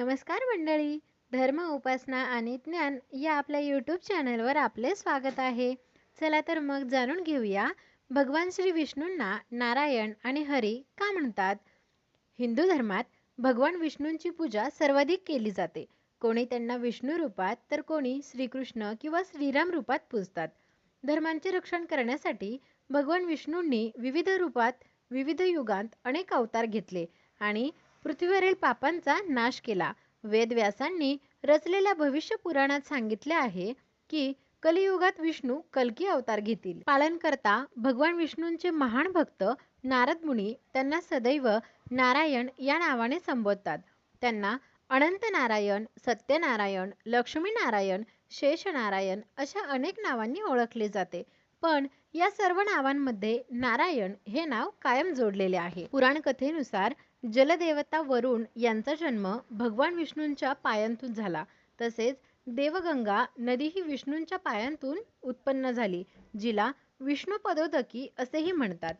नमस्कार मंडळी. धर्म उपासना आणि ज्ञान या आपल्या यूट्यूब चॅनलवर आपले स्वागत आहे. चला तर मग जाणून घेऊया. भगवान श्री विष्णूंना नारायण आणि हरी का म्हणतात? हिंदू धर्मात भगवान विष्णूंची पूजा सर्वाधिक केली जाते. कोणी त्यांना विष्णू रूपात तर कोणी श्रीकृष्ण किंवा श्रीराम रूपात पूजतात. धर्मांचे रक्षण करण्यासाठी भगवान विष्णूंनी विविध रूपात विविध युगांत अनेक अवतार घेतले आणि पृथ्वीवरील पापांचा नाश केला. वेदव्यासांनी रचलेल्या भविष्य पुराणात सांगितले आहे की कलियुगात विष्णू कलकी अवतार घेतील. पालन करता भगवान विष्णूंचे महान भक्त नारद मुनी त्यांना सदैव नारायण या नावाने संबोधतात. त्यांना अनंत नारायण सत्यनारायण लक्ष्मी नारायण शेष नारायण अशा अनेक नावांनी ओळखले जाते. पण या सर्व नावांमध्ये नारायण हे नाव कायम जोडलेले आहे. पुराण कथेनुसार जलदेवता वरुण यांचा जन्म भगवान विष्णूंच्या पायांतून झाला. तसेच देवगंगा नदी ही विष्णूंच्या पायांतून उत्पन्न झाली जिला विष्णू पदोदकी असेही म्हणतात.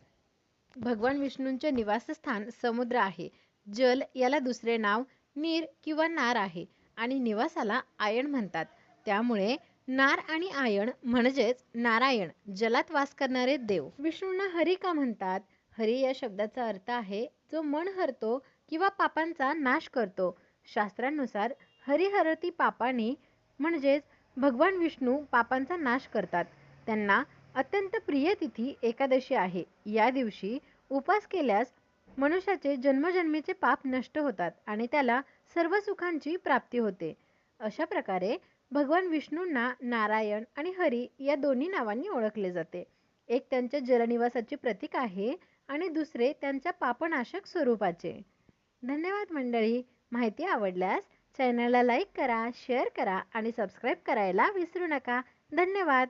भगवान विष्णूंचे निवासस्थान समुद्र आहे. जल याला दुसरे नाव नीर किंवा नार आहे आणि निवासाला आयण म्हणतात. त्यामुळे नार आणि आयण म्हणजेच नारायण जलात वास करणारे देव. विष्णूंना हरी का म्हणतात. हरी या शब्दाचा अर्थ आहे जो मन हरतो किंवा पापांचा नाश करतो. शास्त्रानुसार हरिहरती पापाने म्हणजेच भगवान विष्णू पापांचा नाश करतात. त्यांना अत्यंत प्रिय तिथी एकादशी आहे. या दिवशी उपास केल्यास मनुष्याचे जन्मजन्मीचे पाप नष्ट होतात आणि त्याला सर्व सुखांची प्राप्ती होते. अशा प्रकारे भगवान विष्णूंना नारायण आणि हरी या दोन्ही नावांनी ओळखले जाते. एक त्यांच्या जलनिवासाचे प्रतीक आहे आणि दुसरे त्यांच्या पापनाशक स्वरूपाचे. धन्यवाद मंडळी. माहिती आवडल्यास चॅनलला लाईक करा शेअर करा आणि सबस्क्राईब करायला विसरू नका. धन्यवाद.